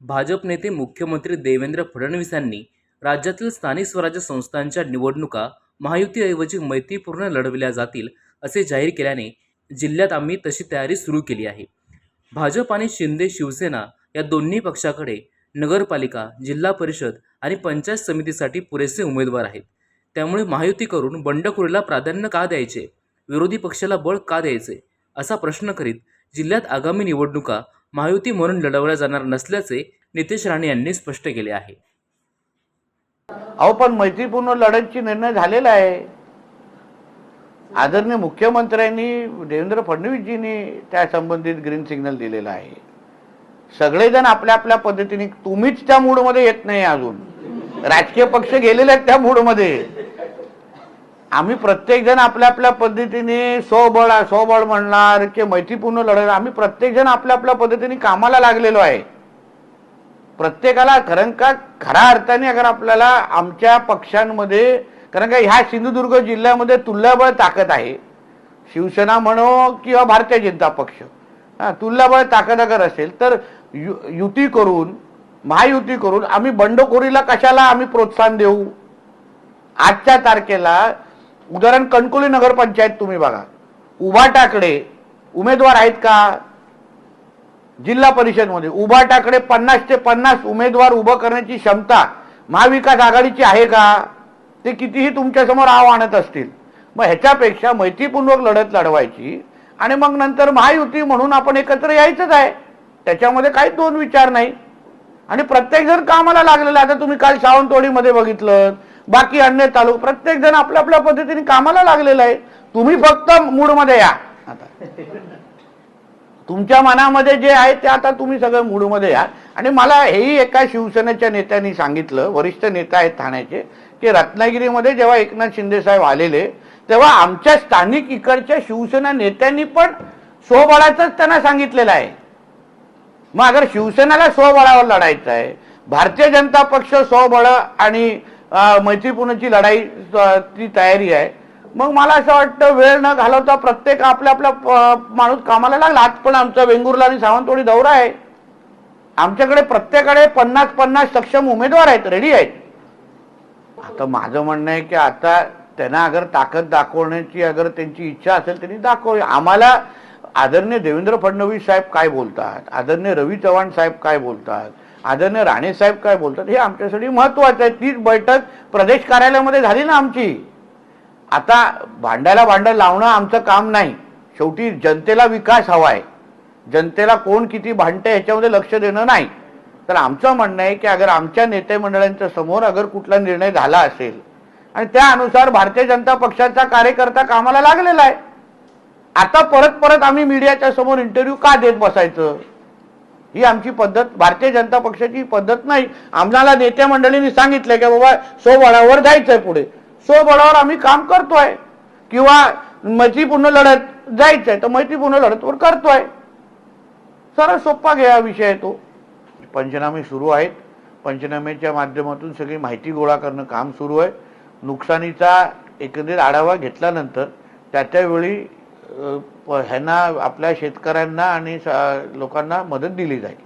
भाजप नेते मुख्यमंत्री देवेंद्र फडणवीस यांनी राज्यातील स्थानिक स्वराज्य संस्थांच्या निवडणुका महायुतीऐवजी मैत्रीपूर्ण लढविल्या जातील असे जाहीर केल्याने जिल्ह्यात आम्ही तशी तयारी सुरू केली आहे. भाजप आणि शिंदे शिवसेना या दोन्ही पक्षाकडे नगरपालिका जिल्हा परिषद आणि पंचायत समितीसाठी पुरेसे उमेदवार आहेत. त्यामुळे महायुती करून बंडखोरीला प्राधान्य का द्यायचे? विरोधी पक्षाला बळ का द्यायचे? असा प्रश्न करीत जिल्ह्यात आगामी निवडणुका महायुती म्हणून लढवल्या जाणार नसल्याचे नितेश राणे यांनी स्पष्ट केले आहे. अहो पण मैत्रीपूर्ण लढतची निर्णय झालेला आहे. आदरणीय मुख्यमंत्र्यांनी देवेंद्र फडणवीसजींनी त्या संबंधित ग्रीन सिग्नल दिलेला आहे. सगळेजण आपल्या आपल्या पद्धतीने तुम्हीच त्या मूडमध्ये येत नाही अजून. राजकीय पक्ष गेलेले आहेत त्या मूडमध्ये आम्ही प्रत्येक जण आपल्या आपल्या पद्धतीने स्वबळ स्वबळ म्हणणार की मैत्रीपूर्ण लढणार आम्ही प्रत्येक जण आपल्या आपल्या पद्धतीने कामाला लागलेलो आहे. प्रत्येकाला कारण का खऱ्या अर्थाने अगर आपल्याला आमच्या पक्षांमध्ये कारण का ह्या सिंधुदुर्ग जिल्ह्यामध्ये तुल्यबळ ताकद आहे. शिवसेना म्हणो किंवा भारतीय जनता पक्ष हा तुल्यबळ ताकद अगर असेल तर यु युती करून महायुती करून आम्ही बंडखोरीला कशाला आम्ही प्रोत्साहन देऊ? आजच्या तारखेला उदाहरण कणकोली नगरपंचायत तुम्ही बघा. उभाटाकडे उमेदवार आहेत का? जिल्हा परिषदमध्ये उभाटाकडे पन्नास ते पन्नास उमेदवार उभं करण्याची क्षमता महाविकास आघाडीची आहे का? ते कितीही तुमच्यासमोर आव आणत असतील. मग ह्याच्यापेक्षा मैत्रीपूर्वक लढत लढवायची आणि मग नंतर महायुती म्हणून आपण एकत्र यायचंच आहे. त्याच्यामध्ये काहीच दोन विचार नाही. आणि प्रत्येक जण कामाला लागलेला आता तुम्ही काल सावंतवाडीमध्ये बघितलं बाकी अन्य तालुक प्रत्येक जण आपल्या आपल्या पद्धतीने कामाला लागलेला आहे. तुम्ही फक्त मूडमध्ये या. आता. तुमच्या मनामध्ये जे आहे ते आता तुम्ही सगळं मूडमध्ये या. आणि मला हेही एका शिवसेनेच्या नेत्यांनी सांगितलं वरिष्ठ नेता आहेत ठाण्याचे की रत्नागिरीमध्ये जेव्हा एकनाथ शिंदे साहेब आलेले तेव्हा आमच्या स्थानिक इकडच्या शिवसेना नेत्यांनी पण स्वबळाचंच त्यांना सांगितलेलं आहे. मग अगर शिवसेनेला स्वबळावर लढायचं आहे भारतीय जनता पक्ष स्वबळ आणि मैत्रीपूर्णची लढाई ती तयारी आहे. मग मला असं वाटतं वेळ न घालवता प्रत्येक आपल्या आपल्या माणूस कामाला लागला. आज पण आमचा वेंगुर्ला आणि सावंतवाडी दौरा आहे. आमच्याकडे प्रत्येकाकडे पन्नास पन्नास सक्षम उमेदवार आहेत रेडी आहेत. आता माझं म्हणणं आहे की आता त्यांना अगर ताकद दाखवण्याची अगर त्यांची इच्छा असेल त्यांनी दाखव. आम्हाला आदरणीय देवेंद्र फडणवीस साहेब काय बोलतात? आदरणीय रवी चव्हाण साहेब काय बोलतात? आदरणीय राणे साहेब काय बोलतात? हे आमच्यासाठी महत्वाचं आहे. तीच बैठक प्रदेश कार्यालयामध्ये झाली ना आमची. आता भांड्याला भांडं लावणं आमचं काम नाही. शेवटी जनतेला विकास हवा आहे जनतेला कोण किती भांडते याच्यामध्ये लक्ष देणं नाही. तर आमचं म्हणणं आहे की अगर आमच्या नेते मंडळांच्या समोर अगर कुठला निर्णय झाला असेल आणि त्यानुसार भारतीय जनता पक्षाचा कार्यकर्ता कामाला लागलेला आहे आता परत परत आम्ही मीडियाच्या समोर इंटरव्ह्यू का देत बसायचं? ही आमची पद्धत भारतीय जनता पक्षाची पद्धत नाही. आम्हाला नेत्या मंडळींनी सांगितलं की बाबा स्वबळावर जायचंय पुढे. स्वबळावर आम्ही काम करतोय. किंवा मैत्रीपूर्ण लढत जायचंय तर मैत्रीपूर्ण लढतवर करतोय. सरळ सोप्पा घ्या विषय आहे तो. पंचनामे सुरू आहेत. पंचनामेच्या माध्यमातून सगळी माहिती गोळा करणं काम सुरू आहे. नुकसानीचा एकंदरीत आढावा घेतल्यानंतर त्या त्यावेळी ह्यांना आपल्या शेतकऱ्यांना आणि लोकांना मदत दिली जाईल.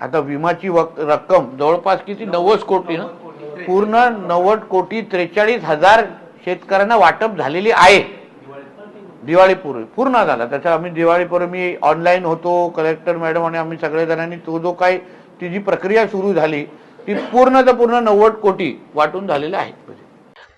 आता विमाची रक्कम जवळपास किती? नव्वद कोटी ना? पूर्ण नव्वद कोटी त्रेचाळीस हजार शेतकऱ्यांना वाटप झालेली आहे. दिवाळीपूर्वी पूर्ण झाला. त्याचा आम्ही दिवाळीपूर्वी मी ऑनलाईन होतो कलेक्टर मॅडम आणि आम्ही सगळे जणांनी तो जो काही ती जी प्रक्रिया सुरू झाली ती पूर्ण तर पूर्ण नव्वद कोटी वाटून झालेल्या आहे.